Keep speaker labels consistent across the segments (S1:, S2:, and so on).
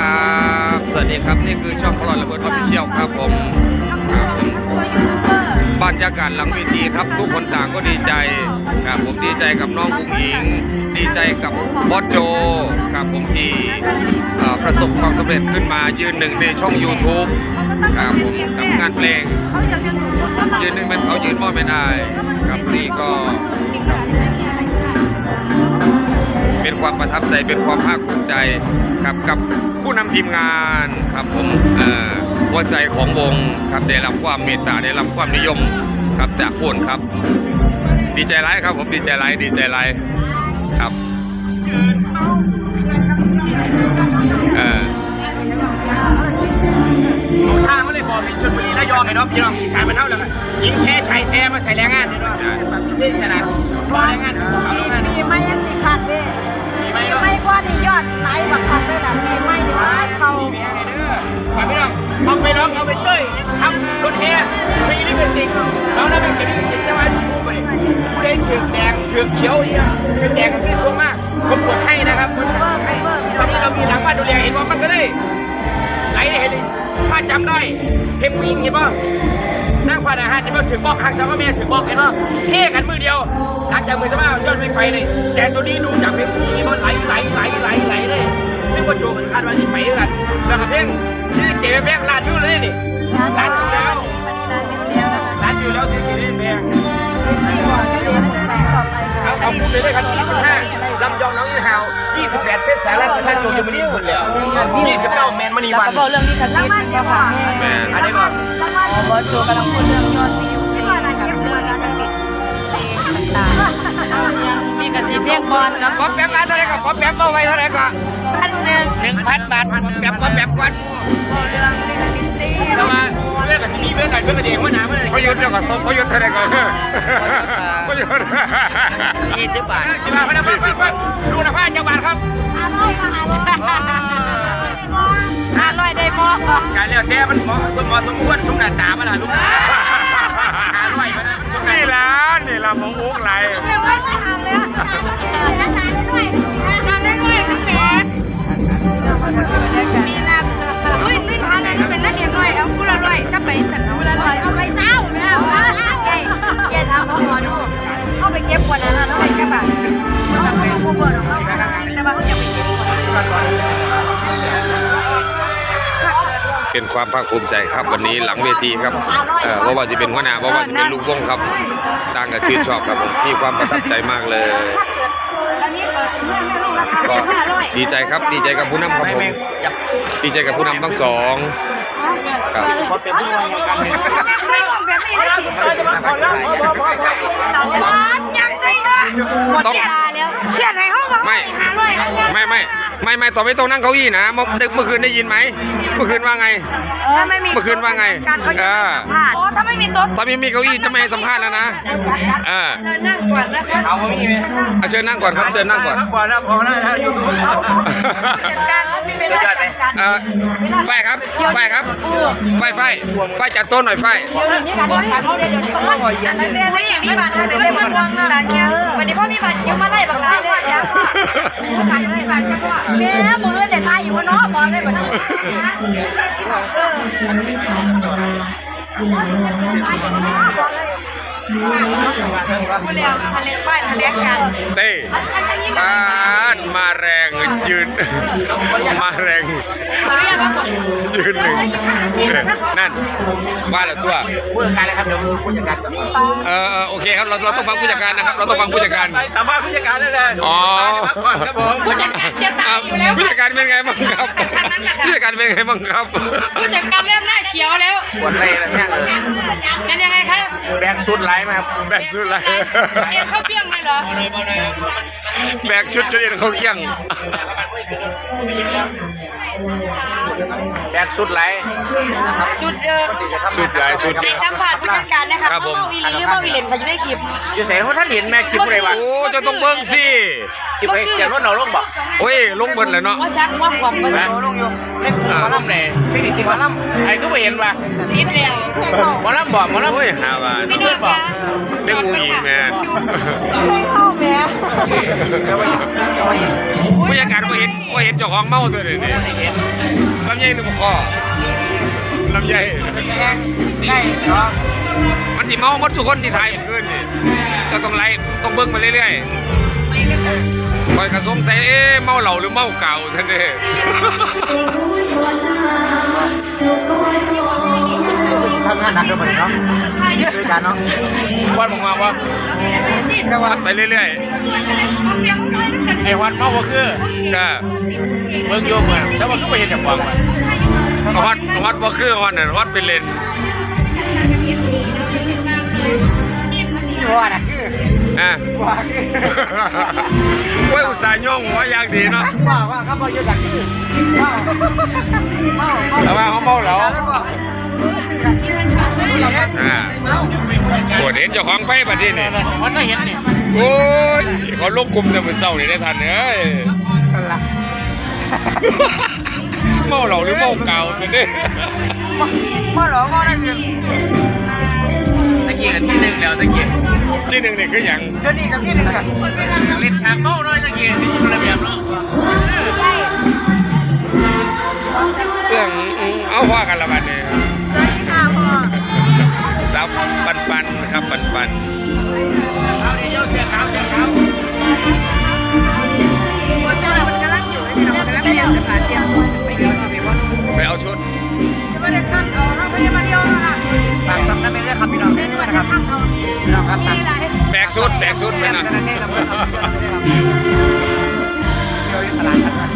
S1: ครับ สวัสดีครับนี่คือช่องพลอยระเบิดออฟฟิเชียลครับผมบรรยากาศหลังเวทีครับ ทุกคนต่างก็ดีใจครับผมดีใจกับน้องกุ้งอิง ดีใจกับบอสโจครับผมที่ประสบความสำเร็จขึ้นมายืนหนึ่งในช่อง YouTube ครับผมกับงานเพลงยืนหนึ่งเป็นเขายืนมอไม่ได้ครับนี่ก็ ความประทับใจเป็นความภาคภูมิใจครับกับผู้นำทีมงานครับผมเอ่อหัวใจของวงครับได้รับความเมตตาได้รับความนิยมครับจากผู้คนครับ ดีใจร้ายครับผมดีใจร้ายดีใจร้ายครับเอ่อ
S2: ทางก็เลยบอกเป็นชนบุรีระยองไอ้น้องพี่น้องอีสานมันเท่าแล้วกันยิงแท้ชายแท้มาใส่แรงงานเนี่ยเนาะนี่ขนาดรอแรงงานสาวโรงงาน
S3: มีไม่ยังสิขาดเด้
S2: มี ไหม
S3: มี
S2: เนาะ
S3: ไม่กว่านี่ยอดไหลบักคักเลยนะมีไม่ดีว่าเขา
S2: มีแม่ไงเด้อฝากพี่น้องเอาไปร้องเอาไปเต้ยทำรถแห่ฟรีลิขสิทธิ์แล้วนะเป็นลิขสิทธิ์จะมาดูไปผู้ใดถือแดงถือเขียวเนี่ยถือแดงที่สูงมากผมปวดให้นะครับผมปวดให้ตอนนี้เรามีหลังบ้านดูแลเห็นว่ามันก็ได้ไหลเห็นถ้าจำได้เห็นผู้หญิงเห็นป่ะ นั่งฟันอาหารเห็นว่าถือบอกหักสาวแม่ถือบอกเห็นว่าเท่กันมือเดียวหลังจากมือจะมายอดไม่ไปเลยแต่ตัวนี้ดูจากเพลงผู้หญิงมันไหลไหลไหลไหลไหลเลยเพ่งว่าโจมันคาดว่าจะไปด้วยกันแล้วก็เพลงซีรีส์เก๋เพลงลานอยู่เลยนี่ลานอยู่แล้วลานอยู่แล้วซีรีส์เก๋เพลง เอาเอาพูดเลยเลยครับ25ลำยองน้องยี่หาว28เพชรสารันประธานโจจมณีคนแล้ว29แมนมณีวัน
S4: แล้วก็เรื่องลิขสิทธิ์เนี่ยค่ะ
S1: แม่
S2: อันนี้ก่อน
S4: บอสโจกำลังพูดเรื่องยอดวิวเพลงกับเรื่องลิขสิทธิ์เพลงต่างๆ ลิขสิทธิ์เพลงบอลกับ
S2: ป๊อปแป๊บมาเท่าไหร่ก่อนป๊อปแป๊บเอาไว้เท่าไหร่ก่อน
S4: พันหนึ่ง
S2: หนึ่งพันบาทป๊อปแป๊บป๊อปแป๊บก่อน
S4: เรื่องลิขสิทธิ์เพลง
S2: แต่ว่าเรื่องกับซีรีส์เรื่องไหนเรื่องกระเดียงว่าหนาเมื่อไหร่
S1: เขายุดเดี๋ยวก่อนเขายุดเท่าไหร่ก่อนเขายุด
S2: ยี่สิบบาทสิบบาทพนักงานฟังดูนะพ่อเจ้าบาทครับ
S3: อร่อยค่ะอร่อย
S4: ห้าร้อยได้บ่
S2: การเลี้ยงแท้มันเหมาะสมเหมาะสมควรสมหน้าตามาล่ะลูกหาร้อยมานะสมหน้า
S1: นี่ละนี่ละมงอุกไหล
S3: ไม่ว่าจะทำแล้วทำได้ด้วยทำได้ด้วยทั้งแม่มีนะอุ้ยนี่ทานอะไรเป็นนักเรียนน้อยเอาผู้ละร้อยจะไปสันเอาผู้ละร้อยเอาไปเศร้าไม่เอาใหญ่ใหญ่ทำเอาหัวดูเข้าไปเก็บกว่านั้นแล้วไป เก็บแบบเขาทำเป็นผู้บริเขาแต่ว่าเขาไปเก็บกว่า
S1: เป็นความภาคภูมิใจครับวันนี้หลังเวทีครับเอ่อเพราะว่าจะเป็นหัวหน้าเพราะว่าจะเป็นลูกวงครับ ต่างกับชื่นชอบครับผมมีความประทับใจมากเลย
S3: อันนี้เปิดเรื่องไม่รู้ราคา
S1: ก็
S3: ห้าร้อย
S1: ดีใจครับดีใจกับผู้นำครับผมดีใจกับผู้นำทั้งสองครับ
S2: พอเป็นผู้ว่าการเงิน
S3: ไม่ต้องแบบนี้เลยสิ
S2: จะมาขอรับพอพอพอ
S3: ร้านยังใส่ด้วยหมดเวลาแล้วเชียร์ในห้องบอก
S1: ไม่
S3: ห้าร้อยนะ
S1: ไม่ไม่ไม่ไม่ต่อไม่ต้องนั่งเก้าอี้นะเมื่อเมื่อคืนได้ยินไหมเมื่อคืนว่าไง
S3: เออไม่มี
S1: เมื่อคืนว่าไง
S3: การเขาจะ
S1: เออ
S3: สัมภาษณ์อ๋อถ้าไม่มีโต๊ะ
S1: ตอนนี้มีเก้าอี้จะไม่ให้สัมภาษณ์แล้วนะเออ
S3: เชิญนั่งก่อนนะคะ
S2: เขาเขามีไหม
S1: เอาเชิญนั่งก่อนครับเชิญนั่งก่อน
S2: พอแล้วพอแล้วนะยูทูบ
S3: ผู้จัดการเขามีเวลาจัดการ
S1: เออฝ้ายครับฝ้ายครับฝ้ายฝ้ายฝ้ายจัดโต๊ะหน่อยฝ้าย
S3: เดี๋ยวนี้การขายเขาเดี๋ยวนี้เขาบอกอย่างนั้นเดี๋ยวนี้มีบัตรเดี๋ยวนี้มันวางร้านคิววันนี้พ่อมีบัตรคิวมาไล่บักลาเลยจ้ะขายเลยบัตรก็แม่บุญเรื่องเด็ดทายอยู่บนน้อบอกเลยบัตร ผู้เลี้ยงทะเลป้ายทะเลกัน
S1: เซ่ปามาแรงยืน มาแรงยืนหนึ่งนั่นว่าแล้วตัว
S2: ผู้จัดการนะครับเดี๋ยวผู้จัดการ
S1: เออเออโอเคครับเราเราต้องฟังผู้จัดการนะครับ เราต้องฟังผู้จัดการ
S2: สัมาษณ์ผู้จัดการได้เลย
S1: อ๋อ
S2: ครับผม
S3: ผู้จัดการจะตายอยู่แล้ว
S1: ผู้จัดการเป็นไงบ้างครับผู้จัดการเป็นไงบ้างครับ
S3: ผู้จัดการเริ่มหน้าเฉียวแล้ว
S2: ปวดอะไรนะเนี่ย
S3: เป็นยังไงครับ
S2: แบกสุดไลฟ์มาครับ
S1: แบกชุดอะไร
S3: เอ็นเข้าเปี้ยงเลยเหรอ
S1: แบกชุดจนเอ็นเขาเกี้ยง
S2: แบกสุดไลฟ์
S3: จุดเออ
S1: ชุดใหญ่ชุด
S3: ในสัมผัสผู้จัดการนะคะ
S1: ครับผม
S3: ว่าวีลีหรือว่าวีเลนเขาอยู่ในคลิป
S2: อยู่ไหนเขาท่านเห็นแม่คลิปอะไรวะ
S1: โอ้จะต้องเบิ้งสิ
S2: คลิปไอ้เขียนว่าเราลงบอก
S1: โอ้ยลงเบิดเลยเนาะ
S3: ว่าชักว่าความภาษา
S2: ลงอยู่เล่นหมอลำไหนเทคนิคที่หมอลำไอ้ก็ไม่เห็นว่ะ
S3: นิดเดียว
S2: หมอลำบอกหมอลำ
S1: โอ้ยหาว่า
S3: ไม่น่าบอก
S1: เรื่องงูอีกแม่
S3: บรรยา
S1: กาศก็เห็นก็เห็นเจ้าของเมาตัวนี้นี่ลำไยหรือบ่คอลำไย
S2: ใช่เนาะ
S1: มันสิเมาหมดทุกคนที่ไทยเมื่อนนี่ก็ต้องไล่ต้องเบิ้งไปเรื่อยๆคอย กระสงสัยเอ๊ะเมาเหล้าหรือเมาเก่าท่านเด้
S2: ทำงานหนักเลยหมดเนาะด้วยกันเนาะวันผมมาว่า
S1: ก็วัดไปเรื่อย
S2: ไอ้วันเมาก็คือ
S1: ๆก็
S2: เมืองโยมเหมือนแล้วมันก็ไปเห็นจากฟังมัน
S1: วัดวัดบ่คือวัดนั่นวัดเป็นเลน
S2: นี่ว่าน่ะคือ
S1: อะ
S2: ว่าคือ
S1: เว้ยอุตส่าห์ย่องหัวอย่างดีเนาะ
S2: ว่าว่าเขาบอกอยู่จากคือเมาเมาเมา
S1: แต่ว่าเขาเมาเหล้า
S2: แล้วก็
S1: อ่า
S2: เมา
S1: ตรวจเห็นเจ้าของไปบัดนี้นี่
S2: มันก็เห็นนี่
S1: โอ้ยเขาลงกลุ่มแต่มื้อเช้านี่ได้ทันเอ้ย
S2: นั่นล่ะ
S1: เมาเหล้าหรือเมาเก่าท่านเด้
S2: เมาหรอเมาได้เงิน ตะเกียงที่หนึ่งแล้วตะเกียง
S1: ที่หนึ่งนี่คือหยัง
S2: เดี๋ยวนี้กับที่หนึ่งกันเล่นฉากเมาน้อยตะเกียงที่ระเบียบเนาะ
S1: เรื่องเอาว่ากันละบัดนี้
S3: สวัสดีค่ะพ่อ
S1: สาวปันปันครับปันปัน
S2: เอาเดี๋ยวเสียขาวเสียขาว
S3: พ่อเชื่อมันกำลังอยู่ในเรากำลังเรียนสถานเตรียมตัวไป
S2: เดี๋ยวสิพี่ว่า
S1: ไปเอาชุด
S3: จะไม่ได้ขั้น เม
S2: นด้วยครับพี่น้อง
S3: ไม่
S2: ด้วย
S3: ได้
S2: นะครับ
S3: ขั้นเอา
S2: พี่น้องครับ
S3: มีหลาย
S1: แบกชุดแบกชุด
S2: แซ
S1: ไป
S2: ม
S1: นะ
S2: ชนะเซ่ครับเชื่อครับเชื่ออยู่ตลาดกัน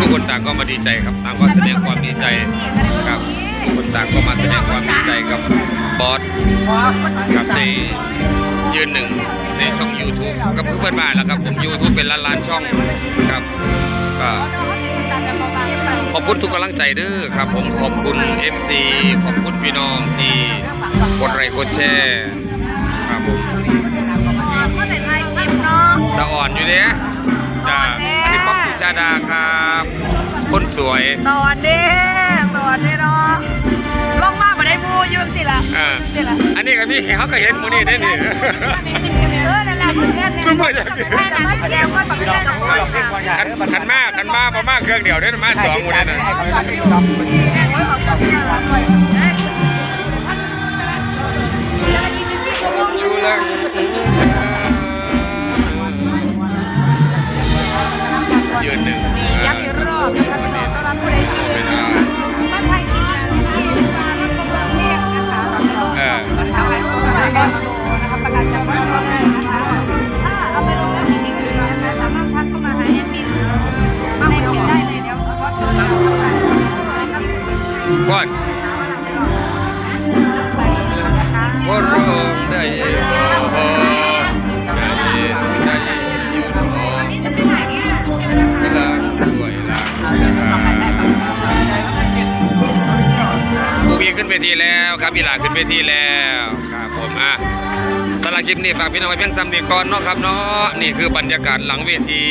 S1: ทุกคนต่างก็มาดีใจครับต่างก็แสดงความดีใจครับทุกคนต่างก็มาแสดงความดีใจกับบอสครับใน ยืนหนึ่งในช่อง YouTube กับเพื่อนบ้านแล้วครับผม YouTube เป็นล้านล้านๆช่องครับก็ขอบคุณทุกกำลังใจเด้อครับ ผมขอบคุณ FC ขอบคุณพี่น้องที่กดไลค์กดแชร์ครับผม
S3: พ่อไหนไทยคลิปเนาะ
S1: สะอ่อนอยู่เด้จ้าอันนี้ป๊อปสุชาดาครับ คนสวย
S3: สอนเด้สอนเด้เนาะ ลงมากมาได้มูยุ่งสิล่ะ
S1: อ่า
S3: สิล่ะ
S1: อันนี้กับพี่เขาก็เห็นหมูนี่ได้นี่
S3: เออนั่นแหละเพื่อน
S1: ซุ่มเพื่อนอยาก
S3: แสดงว่าปก
S2: พี่
S3: ติ
S2: น้อง
S3: กั
S2: กั
S3: บบพ่อ
S2: เราเพ่งก่อนอย่า
S1: ขันขันมาขันมาประมาณเครื่องเดียวได้อมาสองหมูนี่นะ
S2: ไอ้คนนั้นพี่น้อง
S3: แม่ไว้บอกกับพี่เรา
S1: แล้ว
S4: ครับ
S1: อี
S4: หลา
S1: ขึ้นเวทีแล้วครับผมอะสำหรับคลิปนี้ฝากพี่น้องไว้เพียงซ้ำนี้ก่อนเนาะครับเนาะนี่คือบรรยากาศหลังเวที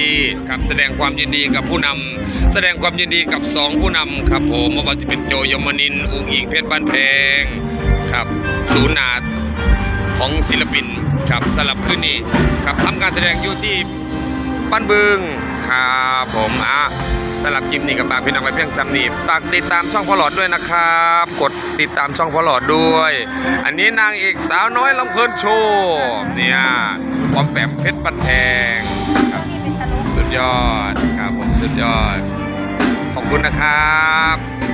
S1: ครับแสดงความยินดีกับผู้นำแสดงความยินดีกับสองผู้นำครับผมไม่ว่าจะเป็นโจยมนินอุ้งอิงเพชรบ้านแพงครับศูนย์นาถของศิลปินครับสลับขึ้นนี้ครับทำการแสดงอยู่ที่บ้านบึงครับผมอะ สำหรับคลิปนี้กับฝากพี่น้องไปเพียงสำนีฝากติดตามช่องพอหลอดด้วยนะครับ กดติดตามช่องพอหลอดด้วย อันนี้นางเอกสาวน้อยลำเพลินโชว์เนี่ยปอมแปมเพชรบันแพงครับสุดยอดครับผมสุดยอด ขอบคุณนะครับ